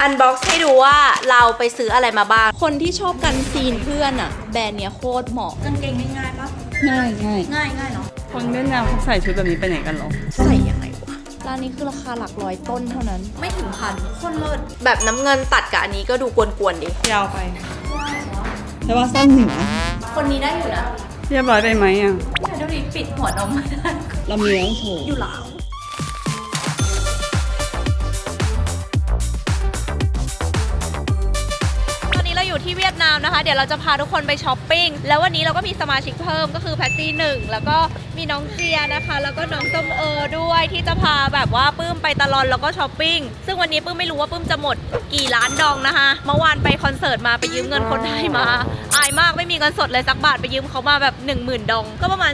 อันบ็อกซ์ให้ดูว่าเราไปซื้ออะไรมาบ้าง คนที่ชอบกันซีนเพื่อนอะแบรนด์เนี้ยโคตรเหมาะ กางเกงง่ายๆปะง่ายง่ายง่ายง่ายเนาะคนเวียดนามเขาใส่ชุดแบบนี้ไปไหนกันหรอ ใส่ยังไงวะร้านนี้คือราคาหลักร้อยต้นเท่านั้น ไม่ถึงพันโคนเลิศแบบน้ำเงินตัดกับอันนี้ก็ดูกวนๆดิยาวไป แต่ว่าสั้นเหนือคนนี้ได้อยู่นะ เรียบร้อยไปไหมอะเนี่ยดูดิปิดหัวนมไม่ได้ลำเลี้ยงโถอยู่หลังต อยู่ที่เวียดนามนะคะ เดี๋ยวเราจะพาทุกคนไปช้อปปิ้ง แล้ววันนี้เราก็มีสมาชิกเพิ่มก็คือแพตตี้หนึ่งแล้วก็มีน้องเจียนะคะ แล้วก็น้องส้มเออด้วยที่จะพาแบบว่าปื้มไปตลอนแล้วก็ช้อปปิ้ง ซึ่งวันนี้ปื้มไม่รู้ว่าปื้มจะหมดกี่ล้านดองนะคะ เมื่อวานไปคอนเสิร์ตมาไปยืมเงินคนไทยมา อายมากไม่มีเงินสดเลยสักบาทไปยืมเขามาแบบ 1 0,000 ดอง ก็ประมาณ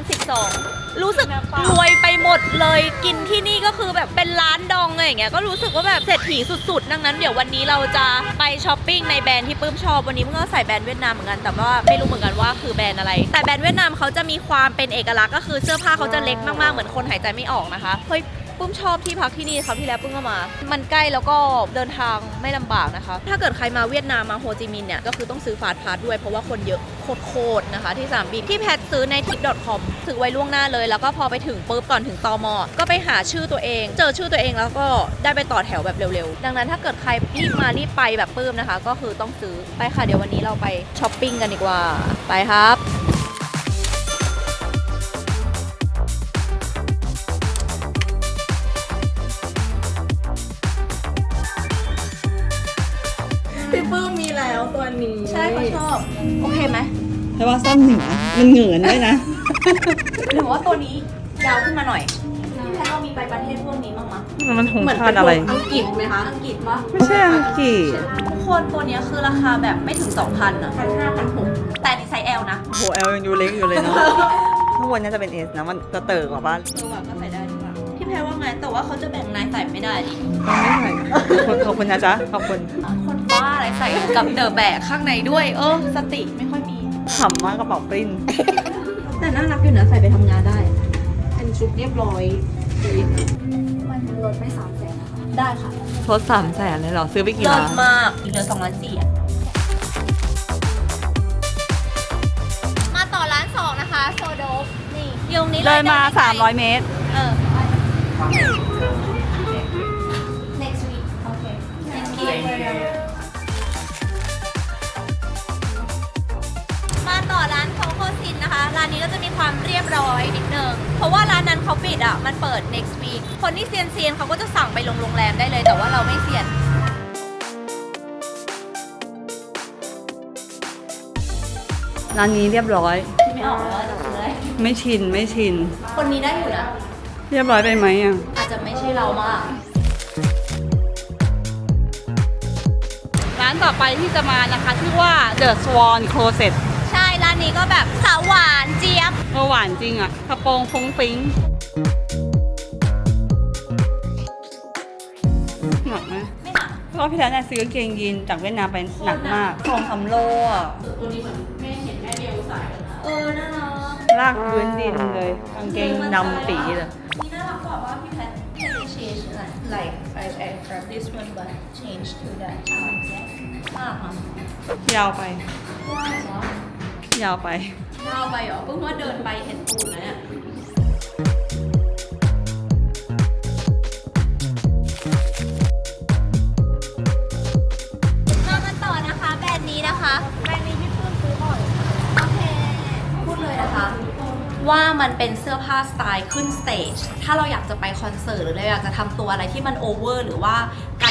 12 รู้สึกรวยไป ดเลยกินที่นี่ก็คือแบบเป็นร้านดองอะไรอย่างเงี้ยก็รู้สึกว่าแบบเศรษฐีสุดๆ ดังนั้นเดี๋ยววันนี้เราจะไปช้อปปิ้งในแบรนด์ที่ปื้มชอบวันนี้เพิ่งก็ใส่แบรนด์เวียดนามเหมือนกันแต่ว่าไม่รู้เหมือนกันว่าคือแบรนด์อะไร แต่แบรนด์เวียดนามเขาจะมีความเป็นเอกลักษณ์ก็คือเสื้อผ้าเขาจะเล็กมากๆเหมือนคนหายใจไม่ออกนะคะเฮ้ย ปื้มชอบที่พักที่นี่ครับที่แล้วปื้มก็มา มันใกล้แล้วก็เดินทางไม่ลำบากนะคะ ถ้าเกิดใครมาเวียดนามมาโฮจิมินห์เนี่ยก็คือต้องซื้อฟาสต์พาสด้วยเพราะว่าคนเยอะโคตรๆนะคะ ที่สนามบินที่แพทซื้อใน tip.com ถือไว้ล่วงหน้าเลย แล้วก็พอไปถึงปุ๊บก่อนถึงตมก็ไปหาชื่อตัวเอง เจอชื่อตัวเองแล้วก็ได้ไปต่อแถวแบบเร็วๆ ดังนั้นถ้าเกิดใครรีบมารีบไปแบบปื้มนะคะ ก็คือต้องซื้อไปค่ะเดี๋ยววันนี้เราไปช้อปปิ้งกันดีกว่าไปครับ นี้ ใช่เขาชอบ โอเคไหมแต่ว่าสั้นเหนือมันเหงื่อนด้วยนะ หรือว่าตัวนี้ยาวขึ้นมาหน่อยพี่แพทเรามีไปประเทศพวกนี้บ้างมั้ยมันหงชาติอะไร อังกฤษไหมคะ อังกฤษปะไม่ใช่อังกฤษทุกคนตัวเนี้ยคือราคาแบบไม่ถึง 2,000อะพันห้าพันหกแต่อันนี่ไซส์ L นะโอ้โหแอลยังดูเล็กอยู่เลยเนาะข้างบนน่าจะเป็นเอสนะ มันจะเติร์กว่าบ้านเออว่ะก็ใส่ได้ดีกว่าพี่แพรว่าไงแต่ว่าเขาจะแบ่งนายใส่ไม่ได้ดิไม่ใส่ขอบคุณขอบคุณนะจ๊ะ ขอบคุณคนบ้าอะไร ใส่กับเดอะแบกข้างในด้วย เออ สติไม่ค่อยมีขำมากกระเป๋าปริ้น แต่น่ารักอยู่นะใส่ไปทำงานได้เป็นชุดเรียบร้อยดีมันลดไม่สามแสนได้ค่ะทดสามแสนเลยเหรอ ซื้อไปกี่เลิล้าศนมากอีกเหลือสองล้านสี่อะมาต่อร้านสองนะคะ โซโดฟนี่อยู่ตรงนี้เลยมา ดินไป300 เมตร เออ next week โอเค thank you ความเรียบร้อยนิดนึง เพราะว่าร้านนั้นเขาปิดอะ มันเปิด next week คนที่เซียนเซียนๆเขาก็จะสั่งไปลงโรงแรมได้เลย แต่ว่าเราไม่เซียน ร้านนี้เรียบร้อย ไม่ออกแล้วว่าจะซื้ออะไรไม่ชินไม่ชิน คนนี้ได้อยู่นะ เรียบร้อยไปไหมอะ อาจจะไม่ใช่เรามาก ร้านต่อไปที่จะมานะคะชื่อว่า The Swan Closet ใช่ ร้านนี้ก็แบบสาวหวานเจี๊ย บก็หวานจริงอะกระโปรงฟุ้งฟิ้งหนักไหมไม่หนักรอบที่แล้วเนี่ยซื้อกางเกงยีนจากเวียดนามไปหนักมากสองสามโลอะเออน่ารักลากพื้นดินเลยกางเกงดำปีเลยนี่น่ารักกว่าว่าพี่แพท can you change like I I grab this one but change to that มากค่ะยาวไปว้าวเหรอ ยาวไป ยาวไปเหรอเพิ่งว่าเดินไปเห็นปูนนะเนี่ยมากันต่อนะคะแบรนด์นี้นะคะ แบรนด์นี้พี่เพิ่งซื้อบ่อยโอเค พูดเลยนะคะ ว่ามันเป็นเสื้อผ้าสไตล์ขึ้นสเตจ ถ้าเราอยากจะไปคอนเสิร์ตหรือเราอยากจะทำตัวอะไรที่มันโอเวอร์หรือว่า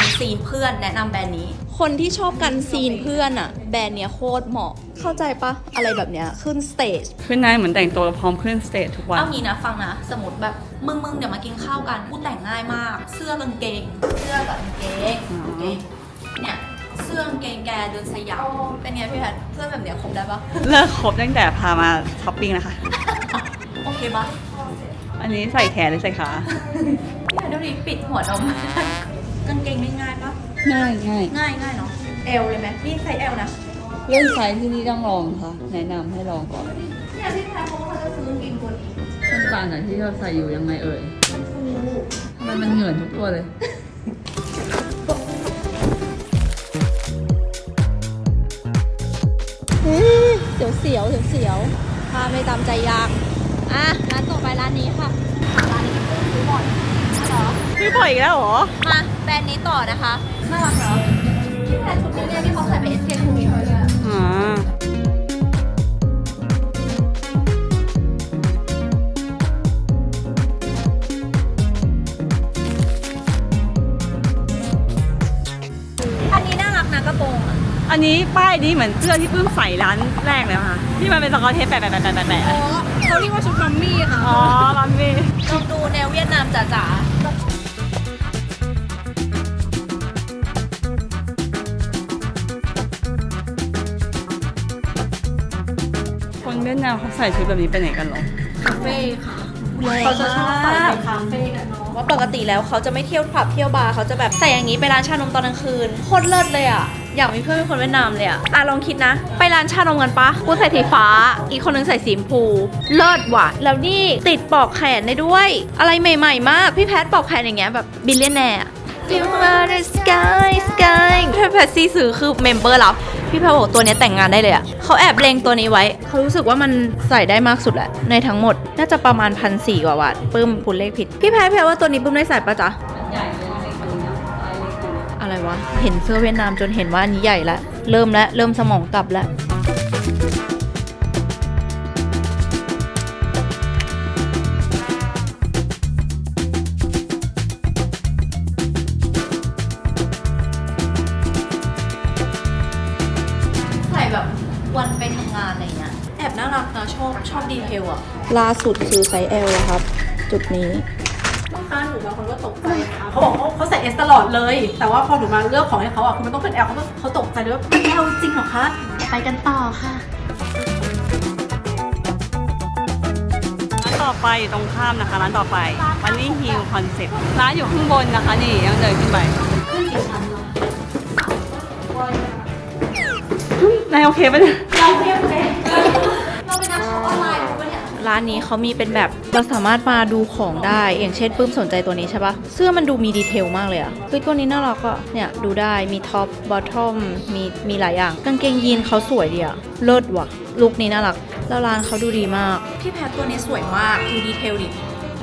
กันซีนเพื่อนแนะนำแบรนด์นี้ คนที่ชอบกันซีนเพื่อนอะแบรนด์เนี้ยโคตรเหมาะ เข้าใจปะอะไรแบบเนี้ยขึ้นสเตจ ขึ้นนายเหมือนแต่งตัวพร้อมขึ้นสเตจทุกวัน เอางี้นะฟังนะ สมมติแบบมึงมึงเดี๋ยวมากินข้าวกันกูแต่งง่ายมาก เสื้อกางเกง เสื้อกับกางเกงอ๋อกางเกงเนี่ยเสื้อกางเกงแกเดินสยามเป็นไงพี่แพทเพื่อนแบบเนี้ยคบได้ปะเลิกครบตั้งแต่พามาช้อปปิ้งนะคะ โอเคปะอันนี้ใส่แขนหรือใส่ขาพี่แพทดูดิปิดหัวนม กางเกงง่ายๆปะง่ายง่ายง่ายง่ายเนาะเอลเลยไหมพี่ใส่เอลนะเรื่องไซส์ที่นี่ต้องลองค่ะ แนะนำให้ลองก่อนเนี่ยพี่แพรเขาเขาจะซื้อกางเกงตัวนี้ต้นตาลอ่นที่เราใส่อยู่ยังไงเอ่ยทำไมมันเหงื่อนทุกตัวเลย เสียวเสียวเสียวเสียวๆพาไม่ตามใจยากอะร้านต่อไปร้านนี้ค่ะร้านนี้ซื้อบ่อย พี่ปล่อยอีกแล้วเหรอ มาแบรนด์นี้ต่อนะคะ น่ารักเหรอที่แบรนด์ชุดนี้เนี่ยที่เขาใส่เป็น SK2 อ่าอันนี้น่ารักนะกระโปรงอะอันนี้ป้ายนี้เหมือนเสื้อที่เพิ่งใส่ร้านแรกเลยค่ะ ที่มันเป็นสกอตเทปแปะแปะแปะแปะแปะอ๋อเขาเรียกว่าชุดมัมมี่ค่ะ อ๋อมัมมี่ลองดูแนวเวียดนามจ๋าค ยดนามเขาใส่ชุดแบบนี้ไปไหนกันเหรอๆคาเฟ่ค่ะแรงเขาจะชอบใส่มากไปคาเฟ่กันเนาะว่าปกติแล้วเขาจะไม่เที่ยวผับเที่ยวบาร์เขาจะแบบใส่อย่างนี้ไปร้านชานมตอนกลางคืนโคตรเลิศเลยอะอยากมีเพื่อนเป็นคนเวียดนามเลยอะอะลองคิดนะ ไปร้านชานมกันปะกูใส่สีฟ้า อีกคนนึงใส่สีชมพูเลิศว่ะ แล้วนี่ติดปลอกแขนได้ด้วย อะไรใหม่ๆ มาก พี่แพทปลอกแขนอย่างเงี้ยแบบบิลเลียนแนร์ You are the sky sky ถ้าแพทซี่ซื้อคือเมมเบอร์แล้ว พี่แพทบอกตัวนี้แต่งงานได้เลยอะเขาแอบเลงตัวนี้ไว้ เขารู้สึกว่ามันใส่ได้มากสุดแหละ ในทั้งหมด น่าจะประมาณพันสี่กว่าวัตต์ปื้มพูดเลขผิด พี่แพทแพทว่าตัวนี้ปื้มได้ใส่ปะจ๊ะอะไรวะ เห็นเสื้อเวียดนามจนเห็นว่าอันนี้ใหญ่ละ เริ่มแล้วเริ่มสมองกลับแล้ว ลอะล่าสุดคือไซส์ L แล้วครับ จุดนี้ ลูกค้าหนูบางคนก็ตกใจค่ะเขาบอกเขาเขาใส่เอสตลอดเลย แต่ว่าพอหนูมาเลือกของให้เขาอะคือมันต้องเป็นแอลเขาก็เขาตกใจเลยว่าเป็นแอลจริงเหรอคะ ไปกันต่อค่ะ ร้านต่อไปอยู่ตรงข้ามนะคะร้านต่อไปวันนี้ฮิลคอนเซ็ปต์ร้านอยู่ข้างบนนะคะนี่ยังเดินขึ้นไปนายโอเคปะเนี่ยร้า ร้านนี้เขามีเป็นแบบเราสามารถมาดูของได้ อย่างเช่นปื้มสนใจตัวนี้ใช่ปะเสื้อมันดูมีดีเทลมากเลยอะคือตัวนี้น่ารักอะเนี่ยดูได้มีท็อปบอททอมมีมีหลายอย่าง กางเกงยีนเขาสวยดีอะเลิศว่ะลุคนี้น่ารักแล้วร้านเขาดูดีมาก พี่แพทตัวนี้สวยมากดูดีเทลดิ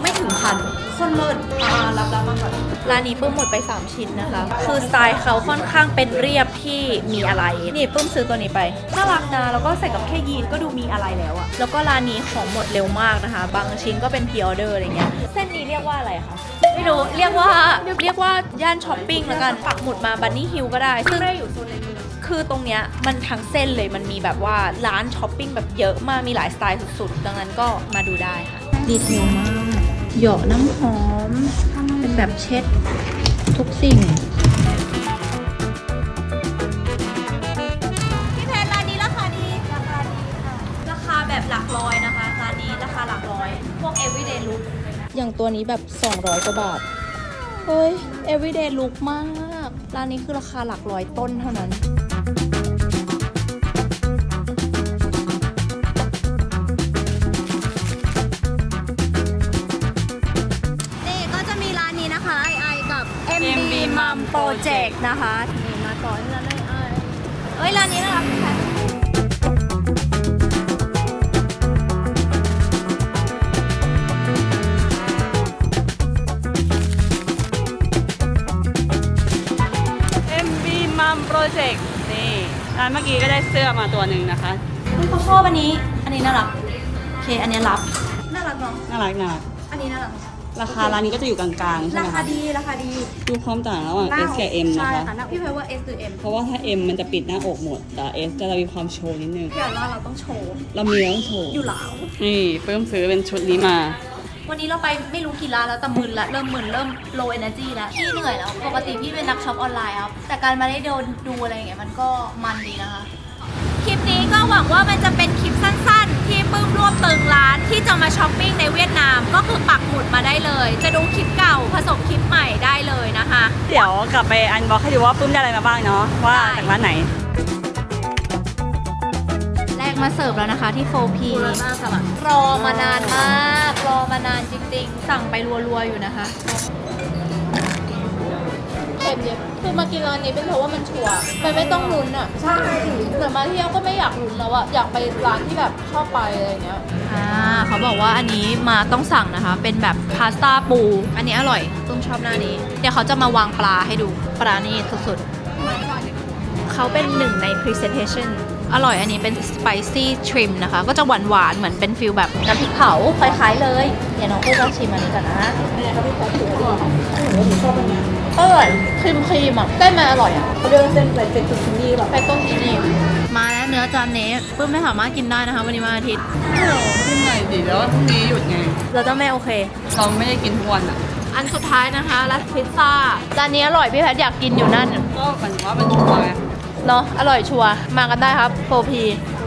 ไม่ถึงพันคนเลิศอ่ารับรับมาก่อนร้านนี้ปื้มหมดไป 3 ชิ้นนะคะ คือสไตล์เขาค่อนข้างเป็นเรียบที่มีอะไร นี่ปื้มซื้อตัวนี้ไปน่ารักนะแล้วก็ใส่กับแค่ยีนก็ดูมีอะไรแล้วอะแล้วก็ร้านนี้ของหมดเร็วมากนะคะ บางชิ้นก็เป็นพ r ออเดอร์อะไรเงี้ยเส้นนี้เรียกว่าอะไรคะไม่รู้เรียกว่าเรียกว่าย่านช้อปปิ้งแล้วกันปักหมุดมาบันนี่ฮิลก็ได้ซึ่งได้อยู่โซนในเมืองคือตรงเนี้ยมันทั้งเส้นเลยมันมีแบบว่าร้านช้อปปิ้งแบบเยอะมากมีหลายสไตล์สุดๆ ดังนั้นก็มาดูได้ค่ะดีเทลมาก หยาะน้ำหอม เป็นแบบเช็ดทุกสิ่ง พี่แพนร้านนี้ราคาดีราคาดีค่ะ ราคาแบบหลักร้อยนะคะ ร้านนี้ราคาหลักร้อย พวก everyday look อย่างตัวนี้แบบ 200กว่าบาท เฮ้ย everyday look มาก ร้านนี้คือราคาหลักร้อยต้นเท่านั้นนี่ Mum Project นะคะนี่มาต่อที่ร้านไอไอเอ้ยร้านนี้นะคะพี่แพนเอ็มบีมัมโปรเจกต์นี่ร้านเมื่อกี้ก็ได้เสื้อมาตัวหนึ่งนะคะเฮ้ยเขาชอบอันนี้ อันนี้น่ารักโอเคอันนี้รับน่ารักเนาะน่ารักน่ารักอันนี้น่า รักราคาร้านนี้ก็จะอยู่กลางๆใช่ราไหมคาคะดีราคาดีดูความต่างระหว่าง S กับ M นะใช่คะ ค่ะพี่แพนว่า S หรือ M เพราะว่าถ้า M มันจะปิดหน้าอกหมด แต่ S จะมีความโชว์นิดนึง พี่แพนว่าเราต้องโชว์ เรามีแล้วต้องโชว์ อยู่หลาว นี่เพิ่มซื้อเป็นชุดนี้มา วันนี้เราไปไม่รู้กี่ร้านแล้วแต่มึนละเริ่มมึนเริ่ม low energy แล้วพี่เหนื่อยแล้วปกติพี่เป็นนักช็อปออนไลน์ครับแต่การมาได้เดินดูอะไรอย่างเงี้ยมันก็มันดีนะคะ คลิปนี้ก็หวังว่ามันจะเป็นคลิปสั้นๆ ที่ปื้มรวบตึงร้านที่จะมาช้อปปิ้งในเวียดนามก็คือปักหมุดมาได้เลย จะดูคลิปเก่าผสมคลิปใหม่ได้เลยนะคะ เดี๋ยวกลับไปอันบ็อกให้ดูว่าปุ้มได้อะไรมาบ้างเนาะว่าได้ จากร้านไหน แรกมาเสิร์ฟแล้วนะคะที่ 4P รอมานานมาก รอมานานจริงๆ สั่งไปรัวๆอยู่นะคะโอ ต็มเลยคือมากินร้านนี้เป็นเพราะว่ามันชัวร์มันไม่ต้องลุ้นอะใช่เหมือนมาเที่ยวก็ไม่อยากลุ้นแล้วอะอยากไปร้านที่แบบชอบไปอะไรเงี้ยอ่าเขาบอกว่าอันนี้มาต้องสั่งนะคะ เป็นแบบพาสต้าปู อันนี้อร่อยตุ้มชอบหน้านี้ เดี๋ยวเขาจะมาวางปลาให้ดูปลานี่สุดๆเขาเป็นหนึ่งใน presentation อร่อยอันนี้เป็น spicy trim นะคะ ก็จะหวานหวานๆเหมือนเป็นฟิลแบบน้ำพริกเผาคล้ายๆเลย เดี๋ยวน้องก็จะชิมอันนี้ก่อนนะอ ร่อยครีมครีมๆอะเส้นมันอร่อยอะเขาเรียกว่าเส้นอะไรเฟตตูชินี่หรอไปต้มที่นี่มาแล้วเนื้อจานนี้เพิ่มไม่สามารถกินได้นะคะ วันนี้วันอาทิตย์ขึ้นหน่อยดิแล้วพรุ่งนี้หยุดไงเราต้องไม่โอเคเราไม่ได้กินทุกวันอะอันสุดท้ายนะคะรัสพิซซ่าจานนี้อร่อยพี่แพทย์อยากกินอยู่นั่นก็หมายถึงว่าเป็นชัวร์ไงเนาะอร่อยชัวร์มากันได้ครับโฟพี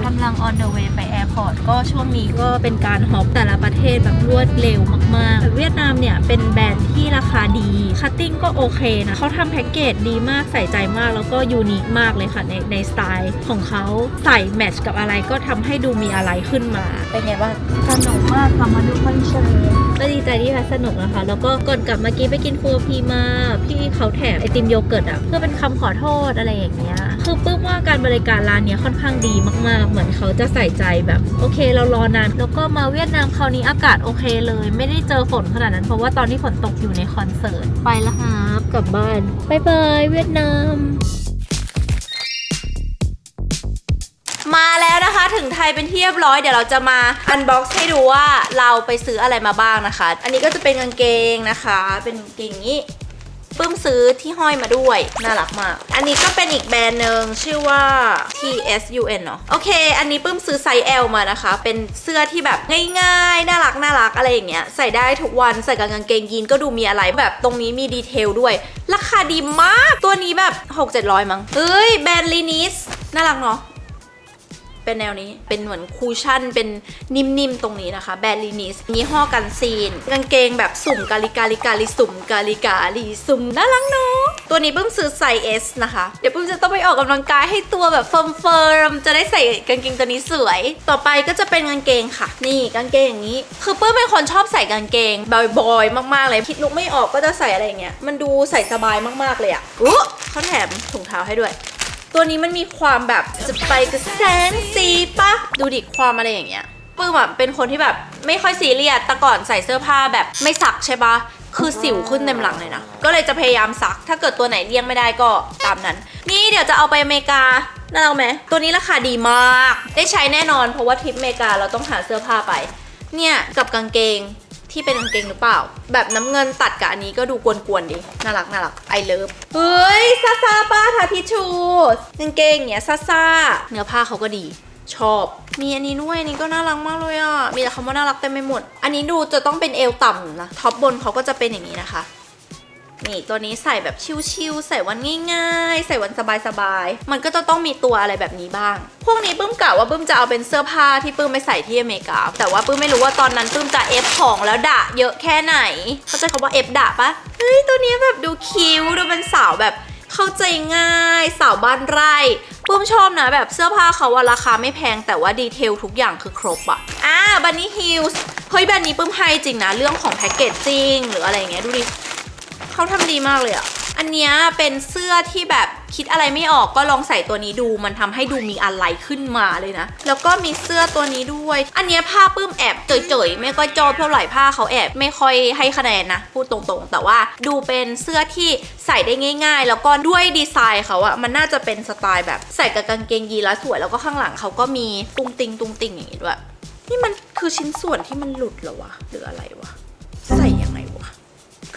กำลัง on the way ไปแอร์ พอร์ตก็ช่วงนี้ก็เป็นการฮอปแต่ละประเทศแบบรวดเร็วมากๆเวียดนามเนี่ยเป็นแบรนด์ที่ราคาดีคัตติ้งก็โอเคนะเขาทำแพ็กเกจดีมากใส่ใจมากแล้วก็ยูนิคมากเลยค่ะในในสไตล์ของเขาใส่แมทช์กับอะไรก็ทำให้ดูมีอะไรขึ้นมา เป็นไงบ้างสนุกมากค่ะมาดูคอนเสิร์ตก็ดีใจที่พทสนุกนะคะ แล้วก็ก่อนกลับเมื่อกี้ไปกินครัวพีมา พี่เขาแถมไอติมโยเกิร์ตอะเพื่อเป็นคำขอโทษอะไรอย่างเงี้ยคือปึ้มว่าการบริการร้านเนี้ยค่อนข้างดีมากๆ เหมือนเขาจะใส่ใจแบบโอเค เรารอนาน แล้วก็มาเวียดนามคราวนี้อากาศโอเคเลย ไม่ได้เจอฝนขนาดนั้นเพราะว่าตอนที่ฝนตกอยู่ในคอนเสิร์ตไปแล้วครับกลับบ้านบายบายเวียดนาม มาแล้ว ถึงไทยเป็นที่เรียบร้อยเดี๋ยวเราจะมาอันบ็อกซ์ให้ดูว่าเราไปซื้ออะไรมาบ้างนะคะ อันนี้ก็จะเป็นกางเกงนะคะ เป็นกางเกงนี้ปื้มซื้อที่ห้อยมาด้วย น่ารักมาก อันนี้ก็เป็นอีกแบรนด์หนึ่งชื่อว่า TSUN เนาะโอเค อันนี้ปื้มซื้อไซส์ L มานะคะ เป็นเสื้อที่แบบง่ายๆ น่ารักน่ารักอะไรอย่างเงี้ย ใส่ได้ทุกวัน ใส่กับกางเกงยีนก็ดูมีอะไรแบบตรงนี้มีดีเทลด้วย ราคาดีมาก ตัวนี้แบบ 6-700 มั้งเฮ้ย แบรนด์ลินิสน่ารักเนาะ เป็นแนวนี้ เป็นเหมือนคูชั่น เป็นนิ่มๆ ตรงนี้นะคะ แบรนด์ลินิสยี่ห้อกันซีน กางเกงแบบสุ่มกาลิกาลิกาลิสุ่มกาลิกาลิสุ่มน่ารักเนาะตัวนี้เพิ่มซื้อไซส์ S นะคะ เดี๋ยวเพิ่มจะต้องไปออกกำลังกายให้ตัวแบบเฟิร์มเฟิร์มๆ จะได้ใส่กางเกงตัวนี้สวย ต่อไปก็จะเป็นกางเกงค่ะ นี่กางเกงอย่างนี้ คือเพิ่มเป็นคนชอบใส่กางเกงบ่อยๆ มากๆ เลย คิดลุกไม่ออกก็จะใส่อะไรอย่างเงี้ย มันดูใส่สบายมากๆ เลยอะอุ๊เขาแถมถุงเท้าให้ด้วย ตัวนี้มันมีความแบบจะไปกับแสงสีปะดูดิความอะไรอย่างเงี้ยปื้มอะเป็นคนที่แบบไม่ค่อยซีเรียสแต่ก่อนใส่เสื้อผ้าแบบไม่ซักใช่ปะคือสิวขึ้นเต็มหลังเลยนะ ก็เลยจะพยายามซัก ถ้าเกิดตัวไหนเลี่ยงไม่ได้ก็ตามนั้น นี่เดี๋ยวจะเอาไปอเมริกา น่ารักไหม ตัวนี้ราคาดีมาก ได้ใช้แน่นอน เพราะว่าทริปอเมริกาเราต้องหาเสื้อผ้าไป เนี่ยกับกางเกง ที่เป็นกางเกงหรือเปล่า แบบน้ำเงินตัดกับอันนี้ก็ดูกวนๆดีน่ารักน่ารักไอเลิฟเฮ้ยซาซาป้าทาทิชชูกางเกงเนี้ยซาซาเนื้อผ้าเขาก็ดีชอบ มีอันนี้ด้วยอันนี้ก็น่ารักมากเลยอะ มีแต่คำว่าน่ารักเต็มไปหมด อันนี้ดูจะต้องเป็นเอวต่ำนะ ท็อปบนเขาก็จะเป็นอย่างนี้นะคะ นี่ตัวนี้ใส่แบบชิลๆใส่วันง่ายๆ ใส่วันสบายๆ มันก็จะต้องมีตัวอะไรแบบนี้บ้าง พวกนี้ปื้มกะว่าปื้มจะเอาเป็นเสื้อผ้าที่ปื้มไปใส่ที่อเมริกา แต่ว่าปื้มไม่รู้ว่าตอนนั้นปื้มจะเอฟของแล้วด่าเยอะแค่ไหน เข้าใจคำว่าเอฟด่าปะเฮ้ยตัวนี้แบบดูคิ้วดูเป็นสาวแบบเข้าใจง่ายสาวบ้านไร่ปื้มชอบนะแบบเสื้อผ้าเขาว่าราคาไม่แพงแต่ว่าดีเทลทุกอย่างคือครบอะอ่าบันนี่ฮิลส์เฮ้ยแบรนด์นี้ปื้มให้จริงนะ เรื่องของแพคเกจจิ้งหรืออะไรเงี้ยดูดิ เขาทำดีมากเลยอะอันเนี้ยเป็นเสื้อที่แบบคิดอะไรไม่ออกก็ลองใส่ตัวนี้ดู มันทำให้ดูมีอะไรขึ้นมาเลยนะ แล้วก็มีเสื้อตัวนี้ด้วย อันเนี้ยผ้าปื้มแอบเจ๋ยๆ ไม่ค่อยจอบเท่าไหร่ผ้าเขาแอบไม่ค่อยให้คะแนนนะ พูดตรงๆ แต่ว่าดูเป็นเสื้อที่ใส่ได้ง่าย ๆ แล้วก็ด้วยดีไซน์เขาอะมันน่าจะเป็นสไตล์แบบใส่กับกางเกงยีนแล้วสวยแล้วก็ข้างหลังเขาก็มีตุงติงตุงติงอย่างงี้ด้วยนี่มันคือชิ้นส่วนที่มันหลุดหรอวะหรืออะไรวะใส่ยัง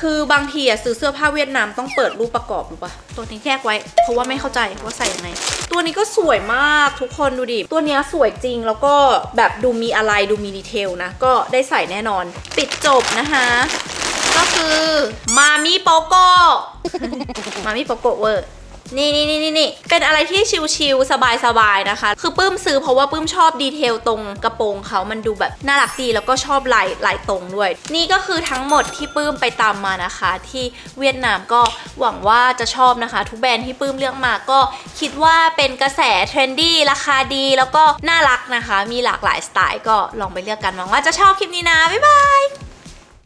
คือบางทีอะซื้อเสื้อผ้าเวียดนามต้องเปิดรูปประกอบรู้ปะตัวนี้แยกไว้ เพราะว่าไม่เข้าใจว่าใส่ยังไง ตัวนี้ก็สวยมากทุกคนดูดิ ตัวเนี้ยสวยจริงแล้วก็แบบดูมีอะไรดูมีดีเทลนะ ก็ได้ใส่แน่นอน ปิดจบนะคะ ก็คือมามิโปโกมามิโปโกเวอร์ นี่นี่นี่นี่เป็นอะไรที่ชิลๆสบายๆนะคะ คือปื้มซื้อเพราะว่าปื้มชอบดีเทลตรงกระโปรงเขามันดูแบบน่ารักดีแล้วก็ชอบลายลายตรงด้วย นี่ก็คือทั้งหมดที่ปื้มไปตามมานะคะ ที่เวียดนามก็หวังว่าจะชอบนะคะ ทุกแบรนด์ที่ปื้มเลือกมาก็คิดว่าเป็นกระแสเทรนดี้ราคาดี แล้วก็น่ารักนะคะ มีหลากหลายสไตล์ก็ลองไปเลือกกันหวังว่าจะชอบคลิปนี้นะบ๊ายบาย